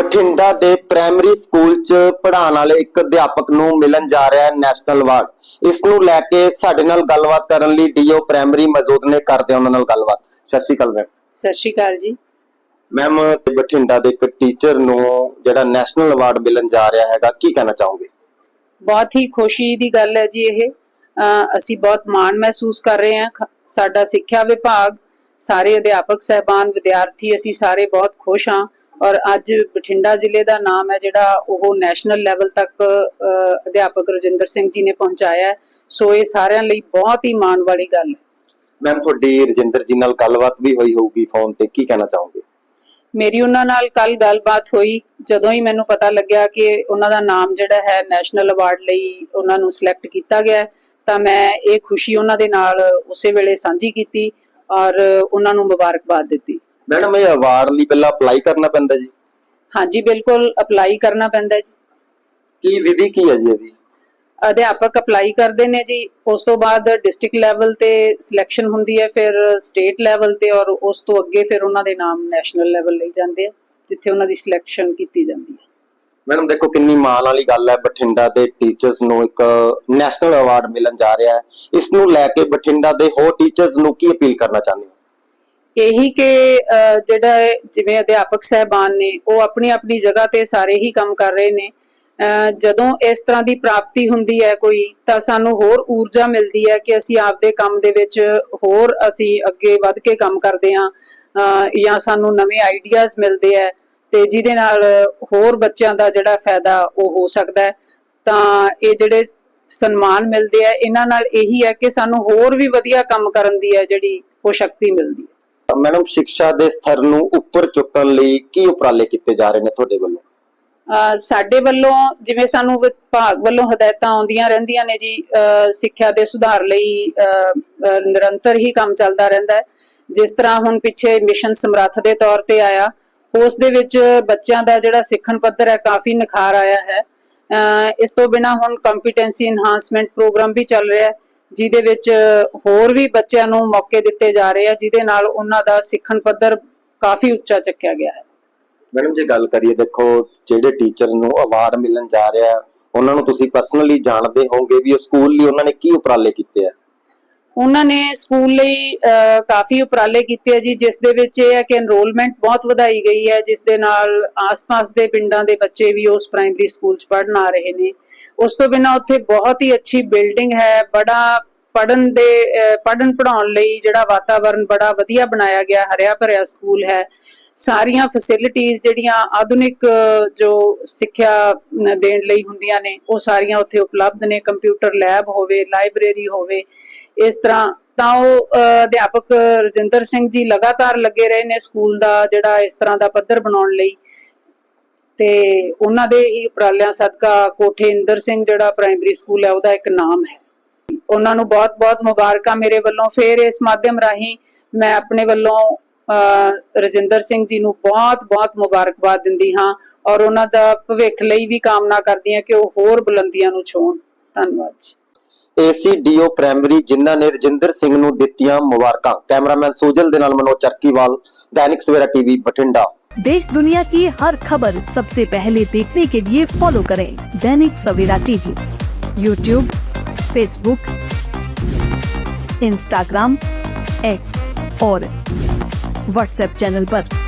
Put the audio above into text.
ਬਠਿੰਡਾ ਦੇ primary school 'ਚ ਪੜ੍ਹਾਉਣ ਵਾਲੇ ਇੱਕ ਅਧਿਆਪਕ ਨੂੰ ਮਿਲਣ ਜਾ ਰਿਹਾ ਹੈ ਨੈਸ਼ਨਲ ਅਵਾਰਡ ਇਸ ਨੂੰ ਲੈ ਕੇ ਸਾਡੇ ਨਾਲ ਗੱਲਬਾਤ ਕਰਨ ਲਈ ਡੀਓ ਪ੍ਰਾਇਮਰੀ ਮੌਜੂਦ ਨੇ। ਕਰਦੇ ਉਹਨਾਂ ਨਾਲ ਗੱਲਬਾਤ। ਸਤਿ ਸ਼੍ਰੀ ਅਕਾਲ ਮੈਮ ਸਤਿ ਸ਼੍ਰੀ ਅਕਾਲ ਜੀ। ਮੈਮ ਬਠਿੰਡਾ ਦੇ ਇੱਕ ਟੀਚਰ ਨੂੰ ਜਿਹੜਾ ਨੈਸ਼ਨਲ ਅਵਾਰਡ ਮਿਲਣ ਜਾ ਰਿਹਾ ਹੈਗਾ ਕੀ ਕਹਿਣਾ ਚਾਹੋਗੇ? ਬਹੁਤ ਹੀ ਖੁਸ਼ੀ ਦੀ ਗੱਲ ਹੈ ਜੀ ਇਹ। ਅਸੀਂ ਬਹੁਤ ਮਾਣ ਮਹਿਸੂਸ ਕਰ ਰਹੇ ਹਾਂ। ਸਾਡਾ ਸਿੱਖਿਆ ਵਿਭਾਗ ਸਾਰੇ ਅਧਿਆਪਕ ਸਹਿਬਾਨ ਵਿਦਿਆਰਥੀ ਅਸੀਂ ਸਾਰੇ ਬਹੁਤ ਖੁਸ਼ ਹਾਂ। ਔਰ ਅੱਜ ਬਠਿੰਡਾ ਜ਼ਿਲ੍ਹੇ ਦਾ ਨਾਮ ਹੈ ਜਿਹੜਾ ਉਹ ਨੈਸ਼ਨਲ ਲੈਵਲ ਤੱਕ ਅਧਿਆਪਕ ਰਜਿੰਦਰ ਸਿੰਘ ਜੀ ਨੇ ਪਹੁੰਚਾਇਆ। ਸੋ ਇਹ ਸਾਰਿਆਂ ਲਈ ਬਹੁਤ ਹੀ ਮਾਣ ਵਾਲੀ ਗੱਲ ਹੈ। ਮੈਮ ਤੁਹਾਡੀ ਰਜਿੰਦਰ ਜੀ ਨਾਲ ਗੱਲਬਾਤ ਵੀ ਹੋਈ ਹੋਊਗੀ ਫੋਨ ਤੇ ਕੀ ਕਹਿਣਾ ਚਾਹੋਗੇ? ਮੇਰੀ ਉਹਨਾਂ ਨਾਲ ਕੱਲ ਗੱਲਬਾਤ ਹੋਈ। ਜਦੋਂ ਹੀ ਮੈਨੂੰ ਪਤਾ ਲੱਗਿਆ ਕਿ ਉਹਨਾਂ ਦਾ ਨਾਮ ਜਿਹੜਾ ਹੈ ਨੈਸ਼ਨਲ ਅਵਾਰਡ ਲਈ ਉਹਨਾਂ ਨੂੰ ਸਿਲੈਕਟ ਕੀਤਾ ਗਿਆ ਤਾਂ ਮੈਂ ਇਹ ਖੁਸ਼ੀ ਉਹਨਾਂ ਦੇ ਨਾਲ ਉਸੇ ਵੇਲੇ ਸਾਂਝੀ ਕੀਤੀ ਔਰ ਉਹਨਾਂ ਨੂੰ ਮੁਬਾਰਕਬਾਦ ਦਿੱਤੀ। ਮੈਡਮ ਇਹ ਅਵਾਰਡ ਲਈ ਪਹਿਲਾਂ ਅਪਲਾਈ ਕਰਨਾ ਪੈਂਦਾ ਜੀ। ਹਾਂਜੀ ਬਿਲਕੁਲ ਅਪਲਾਈ ਕਰਨਾ ਪੈਂਦਾ ਹੈ ਜੀ। ਕੀ ਵਿਧੀ ਕੀ ਹੈ ਜੀ ਇਹਦੀ? ਅਧਿਆਪਕ ਅਪਲਾਈ ਕਰਦੇ ਨੇ ਜੀ ਉਸ ਤੋਂ ਬਾਅਦ ਡਿਸਟ੍ਰਿਕਟ ਲੈਵਲ ਤੇ ਸਿਲੈਕਸ਼ਨ ਹੁੰਦੀ ਹੈ ਫਿਰ ਸਟੇਟ ਲੈਵਲ ਤੇ ਔਰ ਉਸ ਤੋਂ ਅੱਗੇ ਫਿਰ ਉਹਨਾਂ ਦੇ ਨਾਮ ਨੈਸ਼ਨਲ ਲੈਵਲ ਲਈ ਜਾਂਦੇ ਆ ਜਿੱਥੇ ਉਹਨਾਂ ਦੀ ਸਿਲੈਕਸ਼ਨ ਕੀਤੀ ਜਾਂਦੀ ਹੈ। ਮੈਡਮ ਦੇਖੋ ਕਿੰਨੀ ਮਾਣ ਵਾਲੀ ਗੱਲ ਹੈ ਬਠਿੰਡਾ ਦੇ ਟੀਚਰਸ ਨੂੰ ਇੱਕ ਨੈਸ਼ਨਲ ਅਵਾਰਡ ਮਿਲਣ ਜਾ ਰਿਹਾ ਹੈ। ਇਸ ਨੂੰ ਲੈ ਕੇ ਬਠਿੰਡਾ ਦੇ ਹੋਰ ਟੀਚਰਸ ਨੂੰ ਕੀ ਅਪੀਲ ਕਰਨਾ ਚਾਹੁੰਦੇ ਇਹੀ ਕਿ ਅਹ, ਜਿਹੜਾ ਜਿਵੇਂ ਅਧਿਆਪਕ ਸਹਿਬਾਨ ਨੇ ਉਹ ਆਪਣੀ ਆਪਣੀ ਜਗ੍ਹਾ ਤੇ ਸਾਰੇ ਹੀ ਕੰਮ ਕਰ ਰਹੇ ਨੇ। ਜਦੋਂ ਇਸ ਤਰ੍ਹਾਂ ਦੀ ਪ੍ਰਾਪਤੀ ਹੁੰਦੀ ਹੈ ਕੋਈ ਤਾਂ ਸਾਨੂੰ ਹੋਰ ਊਰਜਾ ਮਿਲਦੀ ਹੈ ਕਿ ਅਸੀਂ ਆਪਦੇ ਕੰਮ ਦੇ ਵਿੱਚ ਹੋਰ ਅਸੀਂ ਅੱਗੇ ਵੱਧ ਕੇ ਕੰਮ ਕਰਦੇ ਹਾਂ। ਜਾਂ ਸਾਨੂੰ ਨਵੇਂ ਆਈਡੀਆਜ਼ ਮਿਲਦੇ ਆ ਤੇ ਜਿਹਦੇ ਨਾਲ ਹੋਰ ਬੱਚਿਆਂ ਦਾ ਜਿਹੜਾ ਫਾਇਦਾ ਉਹ ਹੋ ਸਕਦਾ ਹੈ। ਤਾਂ ਇਹ ਜਿਹੜੇ ਸਨਮਾਨ ਮਿਲਦੇ ਆ ਇਹਨਾਂ ਨਾਲ ਇਹੀ ਹੈ ਕਿ ਸਾਨੂੰ ਹੋਰ ਵੀ ਵਧੀਆ ਕੰਮ ਕਰਨ ਦੀ ਹੈ ਜਿਹੜੀ ਉਹ ਸ਼ਕਤੀ ਮਿਲਦੀ ਹੈ। ਮੈਡਮ ਸਿੱਖਿਆ ਦੇ ਸਤਰ ਨੂੰ ਉੱਪਰ ਚੁੱਕਣ ਲਈ ਕੀ ਉਪਰਾਲੇ ਕੀਤੇ ਜਾ ਰਹੇ ਨੇ ਤੁਹਾਡੇ ਵੱਲੋਂ? ਸਾਡੇ ਵੱਲੋਂ ਜਿਵੇਂ ਸਾਨੂੰ ਵਿਭਾਗ ਵੱਲੋਂ ਹਦਾਇਤਾਂ ਆਉਂਦੀਆਂ ਰਹਿੰਦੀਆਂ ਨੇ ਜੀ ਸਿੱਖਿਆ ਦੇ ਸੁਧਾਰ ਲਈ ਨਿਰੰਤਰ ਹੀ ਕੰਮ ਚੱਲਦਾ ਰਹਿੰਦਾ ਹੈ। ਜਿਸ ਤਰ੍ਹਾਂ ਹੁਣ ਪਿੱਛੇ ਮਿਸ਼ਨ ਸਮਰੱਥ ਦੇ ਤੌਰ ਤੇ ਆਇਆ ਉਸ ਦੇ ਵਿੱਚ ਬੱਚਿਆਂ ਦਾ ਜਿਹੜਾ ਸਿੱਖਣ ਪੱਧਰ ਹੈ ਕਾਫੀ ਨਿਖਾਰ ਆਇਆ ਹੈ। ਅਹ, ਇਸ ਤੋਂ ਬਿਨਾ ਹੁਣ ਕੰਪੀਟੈਂਸੀ ਇਨਹਾਂਸਮੈਂਟ ਪ੍ਰੋਗਰਾਮ ਵੀ ਚੱਲ ਰਿਹਾ ਹੈ। ਜਿਹਦੇ ਵਿੱਚ ਹੋਰ ਵੀ ਬੱਚਿਆਂ ਨੂੰ ਮੌਕੇ ਦਿੱਤੇ ਜਾ ਰਹੇ ਆ ਜਿਹਦੇ ਨਾਲ ਉਹਨਾਂ ਦਾ ਸਿੱਖਣ ਪੱਧਰ ਕਾਫੀ ਉੱਚਾ ਚੱਕਿਆ ਗਿਆ ਹੈ। ਮੈਡਮ ਜੇ ਗੱਲ ਕਰੀਏ ਦੇਖੋ ਜਿਹੜੇ ਟੀਚਰਸ ਨੂੰ ਅਵਾਰਡ ਮਿਲਣ ਜਾ ਰਿਹਾ ਉਹਨਾਂ ਨੂੰ ਤੁਸੀਂ ਪਰਸਨਲੀ ਜਾਣਦੇ ਹੋਵੋਗੇ ਵੀ ਉਹ ਸਕੂਲ ਲਈ ਉਹਨਾਂ ਨੇ ਕੀ ਉਪਰਾਲੇ ਕੀਤੇ ਆ। ਉਹਨਾਂ ਨੇ ਸਕੂਲ ਲਈ ਕਾਫੀ ਉਪਰਾਲੇ ਕੀਤੇ ਆ ਜੀ ਜਿਸ ਦੇ ਵਿੱਚ ਇਹ ਹੈ ਕਿ ਐਨਰੋਲਮੈਂਟ ਬਹੁਤ ਵਧਾਈ ਗਈ ਹੈ ਜਿਸ ਦੇ ਨਾਲ ਆਸ-ਪਾਸ ਦੇ ਪਿੰਡਾਂ ਦੇ ਬੱਚੇ ਵੀ ਉਸ ਪ੍ਰਾਇਮਰੀ ਸਕੂਲ 'ਚ ਪੜ੍ਹਨ ਆ ਰਹੇ ਨੇ। ਉਸ ਤੋਂ ਬਿਨਾਂ ਉੱਥੇ ਬਹੁਤ ਹੀ ਅੱਛੀ ਬਿਲਡਿੰਗ ਹੈ ਬੜਾ ਪੜਨ ਦੇ ਪੜਨ ਪੜਾਉਣ ਲਈ ਜਿਹੜਾ ਵਾਤਾਵਰਣ ਬੜਾ ਵਧੀਆ ਬਣਾਇਆ ਗਿਆ ਹਰਿਆ ਭਰਿਆ ਸਕੂਲ ਹੈ। ਸਾਰੀਆਂ ਫੈਸਿਲਿਟੀਆਂ ਜਿਹੜੀਆਂ ਆਧੁਨਿਕ ਜੋ ਸਿੱਖਿਆ ਦੇਣ ਲਈ ਹੁੰਦੀਆਂ ਨੇ ਉਹ ਸਾਰੀਆਂ ਉੱਥੇ ਉਪਲਬਧ ਨੇ। ਕੰਪਿਊਟਰ ਲੈਬ ਹੋਵੇ ਲਾਇਬ੍ਰੇਰੀ ਹੋਵੇ ਇਸ ਤਰ੍ਹਾਂ ਤਾਂ ਉਹ ਅਹ, ਅਧਿਆਪਕ ਰਜਿੰਦਰ ਸਿੰਘ ਜੀ ਲਗਾਤਾਰ ਲੱਗੇ ਰਹੇ ਨੇ ਸਕੂਲ ਦਾ ਜਿਹੜਾ ਇਸ ਤਰ੍ਹਾਂ ਦਾ ਪੱਧਰ ਬਣਾਉਣ ਲਈ। ਤੇ ਉਹਨਾਂ ਦੇ ਹੀ ਉਪਰਾਲਿਆਂ ਸਦਕਾ ਕੋਠੇ ਇੰਦਰ ਸਿੰਘ ਜਿਹੜਾ ਪ੍ਰਾਇਮਰੀ ਸਕੂਲ ਹੈ ਉਹਦਾ ਇੱਕ ਨਾਮ ਹੈ। ਉਹਨਾਂ ਨੂੰ ਬਹੁਤ-ਬਹੁਤ ਮੁਬਾਰਕਾਂ ਮੇਰੇ ਵੱਲੋਂ। ਫੇਰ ਇਸ ਮਾਧਿਅਮ ਰਾਹੀਂ ਮੈਂ ਆਪਣੇ ਵੱਲੋਂ ਅਹ, ਰਜਿੰਦਰ ਸਿੰਘ ਜੀ ਨੂੰ ਬਹੁਤ-ਬਹੁਤ ਮੁਬਾਰਕਬਾਦ ਦਿੰਦੀ ਹਾਂ ਔਰ ਉਹਨਾਂ ਦਾ ਭਵਿੱਖ ਲਈ ਵੀ ਕਾਮਨਾ ਕਰਦੀ ਹਾਂ ਕਿ ਉਹ ਹੋਰ ਬੁਲੰਦੀਆਂ ਨੂੰ ਛੋਣ ਧੰਨਵਾਦ ਜੀ। ਏਸੀਡੀਓ ਪ੍ਰਾਇਮਰੀ ਜਿਨ੍ਹਾਂ ਨੇ ਰਜਿੰਦਰ ਸਿੰਘ ਨੂੰ ਦਿੱਤੀਆਂ ਮੁਬਾਰਕਾਂ ਕੈਮਰਾਮੈਨ ਸੋਜਲ ਦੇ ਨਾਲ ਮਨੋਜ ਚਰਕੀਵਾਲ ਦੈਨਿਕ ਸਵੇਰਾ ਟੀਵੀ ਬਠਿੰਡਾ देश दुनिया की हर खबर सबसे पहले देखने के लिए फॉलो करें Dainik Savera TV YouTube Facebook Instagram X और व्हाट्सएप चैनल पर।